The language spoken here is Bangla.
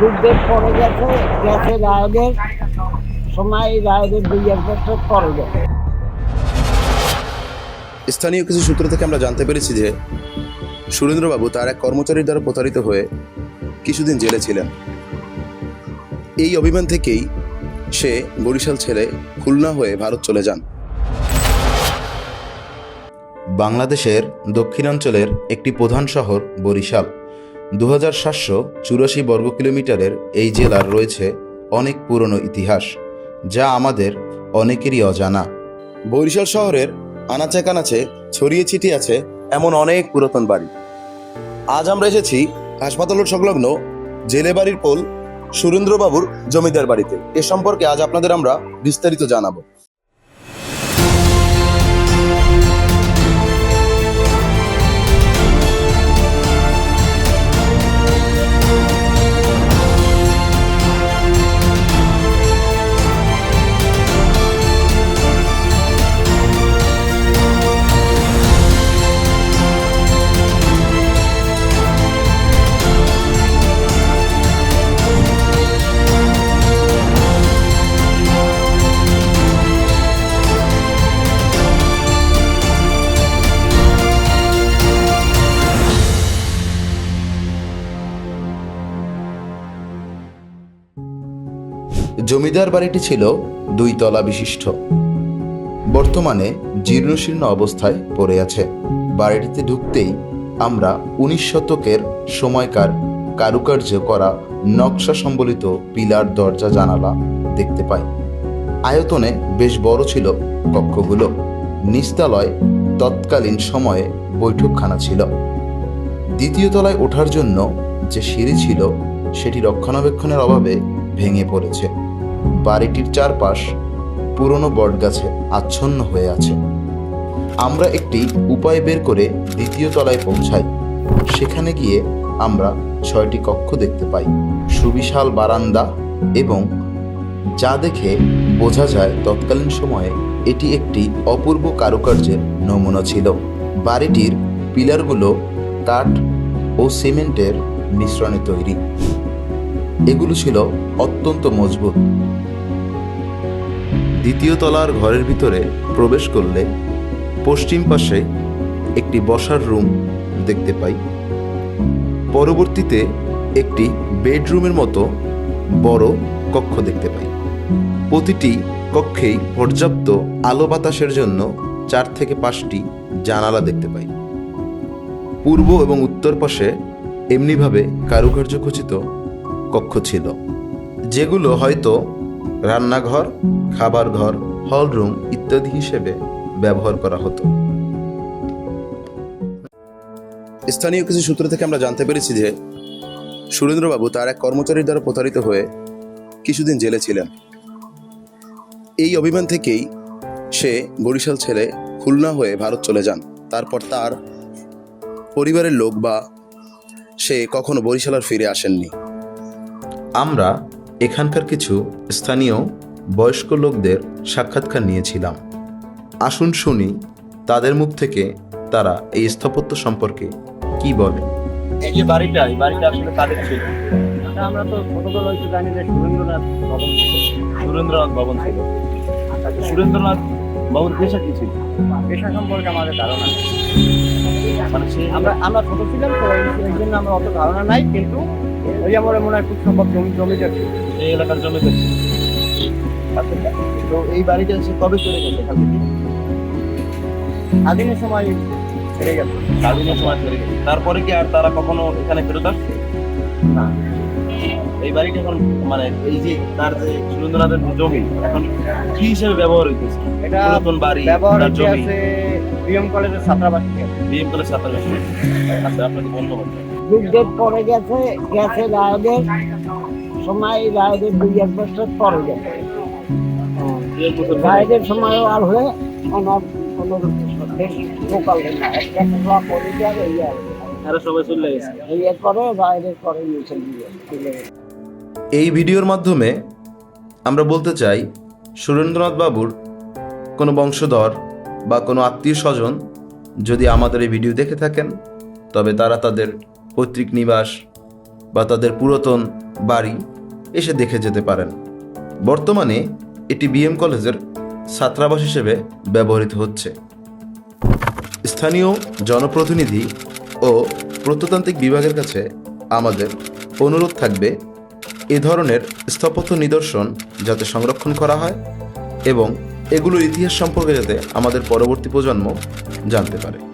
যুদ্ধের পরে গেছে গেছে রায়দের সময় রায়দের দুই এক বছর পরে গেছে। স্থানীয় কিছু সূত্র থেকে আমরা জানতে পেরেছি যে সুরেন্দ্রবাবু তার এক কর্মচারীর দ্বারা প্রতারিত হয়ে কিছুদিন জেলে ছিলেন। এই অভিমান থেকেই সে বরিশাল ছেড়ে খুলনা হয়ে ভারত চলে যান। বাংলাদেশের দক্ষিণাঞ্চলের একটি প্রধান শহর বরিশাল। দু হাজার সাতশো চুরাশি বর্গ কিলোমিটারের এই জেলার রয়েছে অনেক পুরনো ইতিহাস, যা আমাদের অনেকেরই অজানা। বরিশাল শহরের আনাচে কানাচে ছড়িয়ে ছিটিয়ে আছে এমন অনেক পুরাতন বাড়ি। আজ আমরা এসেছি হাসপাতাল সংলগ্ন জেলে বাড়ির পোল সুরেন্দ্রবাবুর জমিদার বাড়িতে। এ সম্পর্কে আজ আপনাদের আমরা বিস্তারিত জানাব। জমিদার বাড়িটি ছিল দুই তলা বিশিষ্ট। বর্তমানে জীর্ণশীর্ণ অবস্থায় পড়ে আছে। বাড়িটিতে ঢুকতেই আমরা উনিশ শতকের সময়কার কারুকার্য করা নকশা সম্বলিত পিলার দরজা জানালা দেখতে পাই। আয়তনে বেশ বড় ছিল কক্ষগুলো। নিস্তালয় তৎকালীন সময়ে বৈঠকখানা ছিল। দ্বিতীয় তলায় ওঠার জন্য যে সিঁড়ি ছিল, সেটি রক্ষণাবেক্ষণের অভাবে ভেঙে পড়েছে। বাড়িটির চারপাশ পুরনো বটগাছে আচ্ছন্ন হয়ে আছে। আমরা একটি উপায় বের করে দ্বিতীয় তলায় পৌঁছাই। সেখানে গিয়ে আমরা ছয়টি কক্ষ দেখতে পাই। সুবিশাল বারান্দা এবং যা দেখে বোঝা যায় তৎকালীন সময়ে এটি একটি অপূর্ব কারুকার্যের নমুনা ছিল। বাড়িটির পিলারগুলো কাঠ ও সিমেন্টের মিশ্রণে তৈরি। এগুলো ছিল অত্যন্ত মজবুত। দ্বিতীয় তলার ঘরের ভিতরে প্রবেশ করলে পশ্চিম পাশে একটি বসার রুম দেখতে পাই। পরবর্তীতে একটি বেডরুমের মতো বড় কক্ষ দেখতে পাই। প্রতিটি কক্ষেই পর্যাপ্ত আলো বাতাসের জন্য চার থেকে পাঁচটি জানালা দেখতে পাই। পূর্ব এবং উত্তর পাশে এমনিভাবে কারুকার্য খচিত কক্ষ ছিল, যেগুলো হয়তো রান্নাঘর খাবার ঘর হলরুম ইত্যাদি হিসেবে ব্যবহার করা হতো। স্থানীয় কিছু সূত্র থেকে আমরা জানতে পেরেছি যে সুরেন্দ্রবাবু তার এক কর্মচারীর দ্বারা প্রতারিত হয়ে কিছুদিন জেলে ছিলেন। এই অভিমান থেকেই সে বরিশাল ছেড়ে খুলনা হয়ে ভারত চলে যান। তারপর তার পরিবারের লোক বা সে কখনো বরিশাল আর ফিরে আসেননি। আমরা এখানকার কিছু স্থানীয় বয়স্ক লোকদের সাক্ষাৎকার নিয়েছিলাম। আসুন শুনি তাদের মুখ থেকে তারা এই স্থাপত্য সম্পর্কে কি বলে। এই যে বাড়িটা এই বাড়িটা আসলে কাদের ছিল। আমরা তো ছোটবেলা জানি যে সুরেন্দ্রনাথ ভবন সুরেন্দ্রনাথ ভবন ছিল। আচ্ছা সুরেন্দ্রনাথ ভবন পেশা কি ছিল? পেশা সম্পর্কে আমাদের ধারণা নেই। মানে আমরা আমরা ছোট ছিলাম তো এই জন্য আমার অত ধারণা নাই কিন্তু ওই আমার মনে হয় খুব সম্ভব জমি জমিদার ছিল। এই এলাকার জমিতে ছিল। আচ্ছা তো এই বাড়িটা সে কবে চলে গেছে এখান থেকে স্বাধীনের সময় ছেড়ে গেছে। স্বাধীনের সময় চলে গেছে। তারপরে কি আর তারা কখনো এখানে ফেরত আসছে না। এই বাড়িটা এখন মানে এই যে তার যে সুরেন্দ্রনাথের জমি এখন কি হিসেবে ব্যবহার হইতেছে? এটা পুরাতন বাড়ি ব্যবহার জমি। বিএম কলেজের ছাত্রাবাসী বিএম কলেজ সাঁতার আচ্ছা আপনাকে ধন্যবাদ। যুদ্ধের পরে গেছে গেছে রায়দের সময় রায়দের দুই এক বছর পরে গেছে। রায়দের সময়ও আর হলে ওনার কোনো লোকাল না একটা পরে যাবে এই আর সবাই চলে গেছে। এই এর রায়দের পরে নিচে দিয়ে এই ভিডিওর মাধ্যমে আমরা বলতে চাই সুরেন্দ্রনাথ বাবুর কোনো বংশধর বা কোনো আত্মীয় স্বজন যদি আমাদের এই ভিডিও দেখে থাকেন তবে তারা তাদের পৈতৃক নিবাস বা তাদের পুরাতন বাড়ি এসে দেখে যেতে পারেন। বর্তমানে এটি বিএম কলেজের ছাত্রাবাস হিসেবে ব্যবহৃত হচ্ছে। স্থানীয় জনপ্রতিনিধি ও প্রত্নতান্ত্রিক বিভাগের কাছে আমাদের অনুরোধ থাকবে এ ধরনের স্থাপত্য নিদর্শন যাতে সংরক্ষণ করা হয় এবং এগুলোর ইতিহাস সম্পর্কে যাতে আমাদের পরবর্তী প্রজন্ম জানতে পারে।